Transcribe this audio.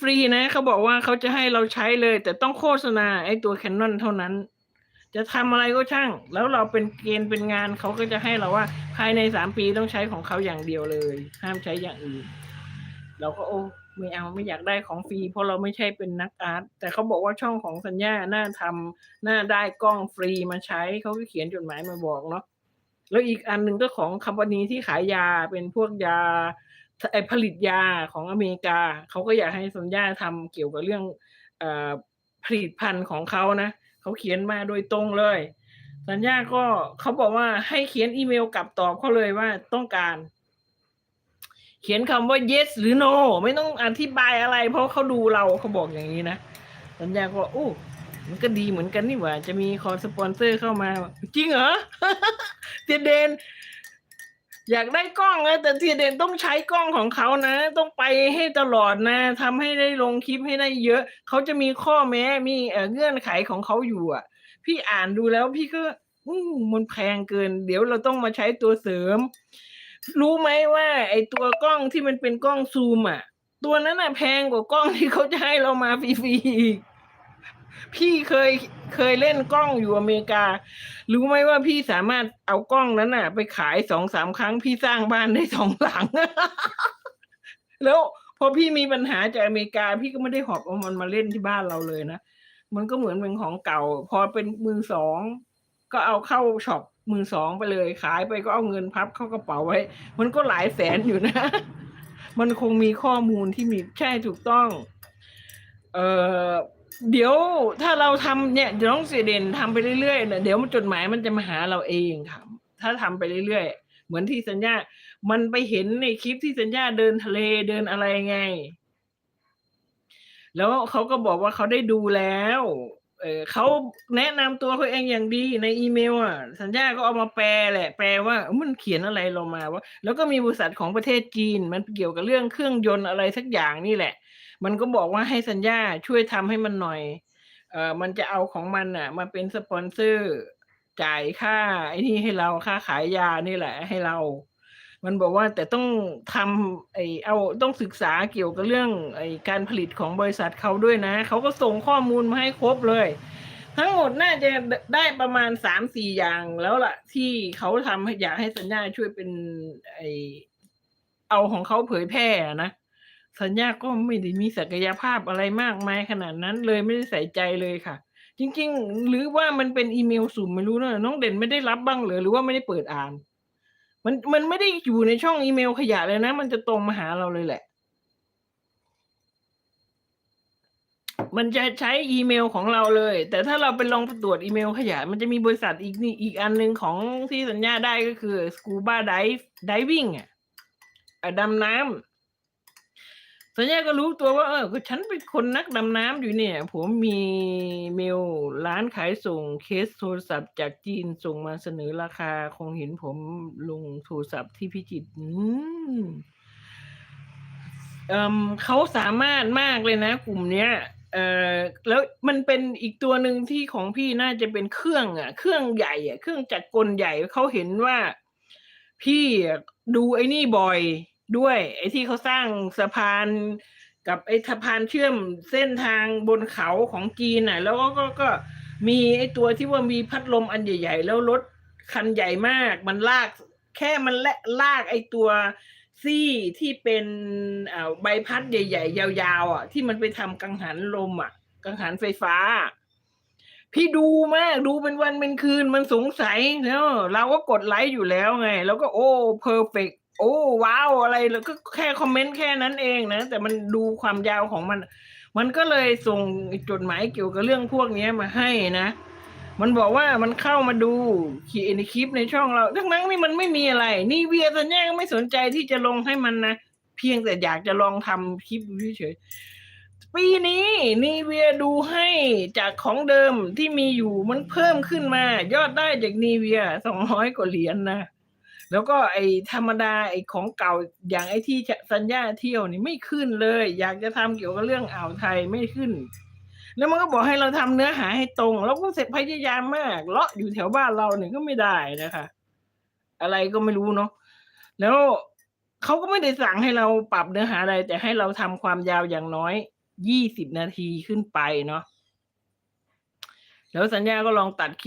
ฟรีนะเขาบอกว่าเขาจะให้เราใช้เลย แต่ต้องโฆษณาไอ้ตัวแคนนอนเท่านั้น จะทำอะไรก็ช่าง แล้วเราเป็นเกณฑ์เป็นงานเขาก็จะให้เราว่า ภายในสามปีต้องใช้ของเขาอย่างเดียวเลย ห้ามใช้อย่างอื่น เราก็โอ้ไม่เอาไม่อยากได้ของฟรี เพราะเราไม่ใช่เป็นนักอาร์ตแต่เขาบอกว่าช่องของสัญญาน่าทำน่าได้กล้องฟรีมาใช้เขาก็เขียนจดหมายมาบอกเนาะแล้วอีกอันหนึ่งก็ของคอมพานีที่ขายยาเป็นพวกยา ผลิตยาของอเมริกา เขาก็อยากให้สัญญาทำเกี่ยวกับเรื่องอผลิตภัณฑ์ของเขานะเขาเขียนมาโดยตรงเลย สัญญาก็เขาบอกว่าให้เขียนอีเมลกลับตอบเขาเลยว่าต้องการ เขียนคำว่า yes หรือ no ไม่ต้องอธิบายอะไร เพราะเขาดูเราเขาบอกอย่างนี้นะสัญญาก็โอ้มันก็ดีเหมือนกันนี่หว่า จะมีคอสปอนเซอร์เข้ามา จริงเหรอเทียเดน อยากได้กล้องนะแต่ทีเด่นต้องใช้กล้องของเขานะ ต้องไปให้ตลอดนะทำให้ได้ลงคลิปให้ได้เยอะ เขาจะมีข้อแม้มีเงื่อนไขของเขาอยู่อะ พี่อ่านดูแล้วพี่ก็อืมมันแพงเกิน เดี๋ยวเราต้องมาใช้ตัวเสริม รู้ไหมว่า ไอตัวกล้องที่มันเป็นกล้องซูมอะ ตัวนั้นน่ะแพงกว่ากล้องที่เขาจะให้เรามาฟรีๆ พี่เคยเคยเล่นกล้องอยู่อเมริกา รู้ไหมว่าพี่สามารถเอากล้องนั้นน่ะ ไปขายสองสามครั้งพี่สร้างบ้านได้สองหลัง แล้วพอพี่มีปัญหาจากอเมริกา พี่ก็ไม่ได้หอบเอามันมาเล่นที่บ้านเราเลยนะมันก็เหมือนเป็นของเก่า พอเป็นมือสองก็เอาเข้าช็อปมือสองไปเลยขายไปก็เอาเงินพับเข้ากระเป๋าไว้ มันก็หลายแสนอยู่นะ มันคงมีข้อมูลที่มีใช่ถูกต้อง เอ่อ เดี๋ยวถ้าเราทำเนี่ยเดี๋ยวน้องเสียเด่นทำไปเรื่อยๆเนี่ยเดี๋ยวมันจดหมายมันจะมาหาเราเองค่ะถ้าทำไปเรื่อยๆเหมือนที่สัญญา มันไปเห็นในคลิปที่สัญญาเดินทะเลเดินอะไรไง แล้วเขาก็บอกว่าเขาได้ดูแล้ว เออเขาแนะนำตัวเขาเองอย่างดีในอีเมลอะสัญญาก็เอามาแปลแหละ แปลว่ามันเขียนอะไรลงมาว่า แล้วก็มีบริษัทของประเทศจีน มันเกี่ยวกับเรื่องเครื่องยนต์อะไรสักอย่างนี่แหละ มันก็บอกว่าให้สัญญาช่วยทำให้มันหน่อยเออมันจะเอาของมันอะ มาเป็นสปอนเซอร์ จ่ายค่าไอ้นี่ให้เราค่าขายยานี่แหละ ให้เรา มันบอกว่าแต่ต้องทำไอเอาต้องศึกษาเกี่ยวกับเรื่องไอการผลิตของบริษัทเขาด้วยนะ เขาก็ส่งข้อมูลมาให้ครบเลย ทั้งหมดน่าจะได้ประมาณสามสี่อย่างแล้วล่ะ ที่เขาทำอยากให้สัญญาช่วยเป็นไอเอาของเขาเผยแพร่นะสัญญาก็ไม่ได้มีศักยภาพอะไรมากมายขนาดนั้นเลยไม่ได้ใส่ใจเลยค่ะ จริง ๆ หรือว่ามันเป็นอีเมลสุ่มไม่รู้นะน้องเด่นไม่ได้รับบ้างเหรือหรือว่าไม่ได้เปิดอ่าน มันมันไม่ได้อยู่ในช่องอีเมลขยะเลยนะ มันจะตรงมาหาเราเลยแหละ มันจะใช้อีเมลของเราเลย แต่ถ้าเราไปลองตรวจอีเมลขยะ มันจะมีบริษัทอีกนี่อีกอันหนึ่งของที่สัญญาได้ก็คือ Scuba Dive Diving อะอะดำน้ำ สัญญาก็รู้ตัวว่าเออก็ฉันเป็นคนนักดำน้ำอยู่เนี่ย ผมมีเมลร้านขายส่งเคสโทรศัพท์จากจีนส่งมาเสนอราคาคงเห็นผมลงโทรศัพท์ที่พิจิตรอืมเอ่มเขาสามารถมากเลยนะ กลุ่มเนี้ยเออแล้วมันเป็นอีกตัวหนึ่งที่ของพี่น่าจะเป็นเครื่องอะ เครื่องใหญ่อะ เครื่องจักรกลใหญ่เขาเห็นว่า พี่ดูไอ้นี่บ่อย ด้วย ไอ้ที่เขาสร้างสะพานกับไอ้สะพานเชื่อมเส้นทางบนเขาของจีนน่ะ แล้วก็ก็ก็มีไอ้ตัวที่ว่ามีพัดลมอันใหญ่ ๆ แล้วรถคันใหญ่มาก มันลาก แค่มันละลากไอ้ตัวซี่ที่เป็นใบพัดใหญ่ ๆ ยาวๆอะที่มันไปทำกังหันลมอะ กังหันไฟฟ้า พี่ดูมากดูเป็นวันเป็นคืนมันสงสัยแล้วเราก็กดไลค์อยู่แล้วไง แล้วก็โอ้เพอร์เฟก โอ้ว้าวอะไรแล้วก็แค่คอมเมนต์แค่นั้นเองนะ แต่มันดูความยาวของมัน มันก็เลยส่งจดหมายเกี่ยวกับเรื่องพวกนี้มาให้นะ มันบอกว่ามันเข้ามาดูขีในคลิปในช่องเราทั้งนั้นนี่มันไม่มีอะไร นี่เวียสัญญาก็ไม่สนใจที่จะลงให้มันนะ เพียงแต่อยากจะลองทำคลิปดูเฉยปีนี้นีเวียดูให้จากของเดิมที่มีอยู่มันเพิ่มขึ้นมา ยอดได้จากนีเวียสองร้อยกว่าเหรียญนนะ แล้วก็ไอ้ธรรมดาไอ้ของเก่าอย่างไอ้ที่สัญญาเที่ยวนี่ไม่ขึ้นเลย อยากจะทำเกี่ยวกับเรื่องอ่าวไทยไม่ขึ้น แล้วมันก็บอกให้เราทำเนื้อหาให้ตรงเราก็เสร็จพยายามมากเลาะอยู่แถวบ้านเราเนี่ยก็ไม่ได้นะคะ อะไรก็ไม่รู้เนาะแล้วเขาก็ไม่ได้สั่งให้เราปรับเนื้อหาอะไร แต่ให้เราทำความยาวอย่างน้อยยี่สิบนาทีขึ้นไปเนาะแล้วสัญญาก็ลองตัดคลิป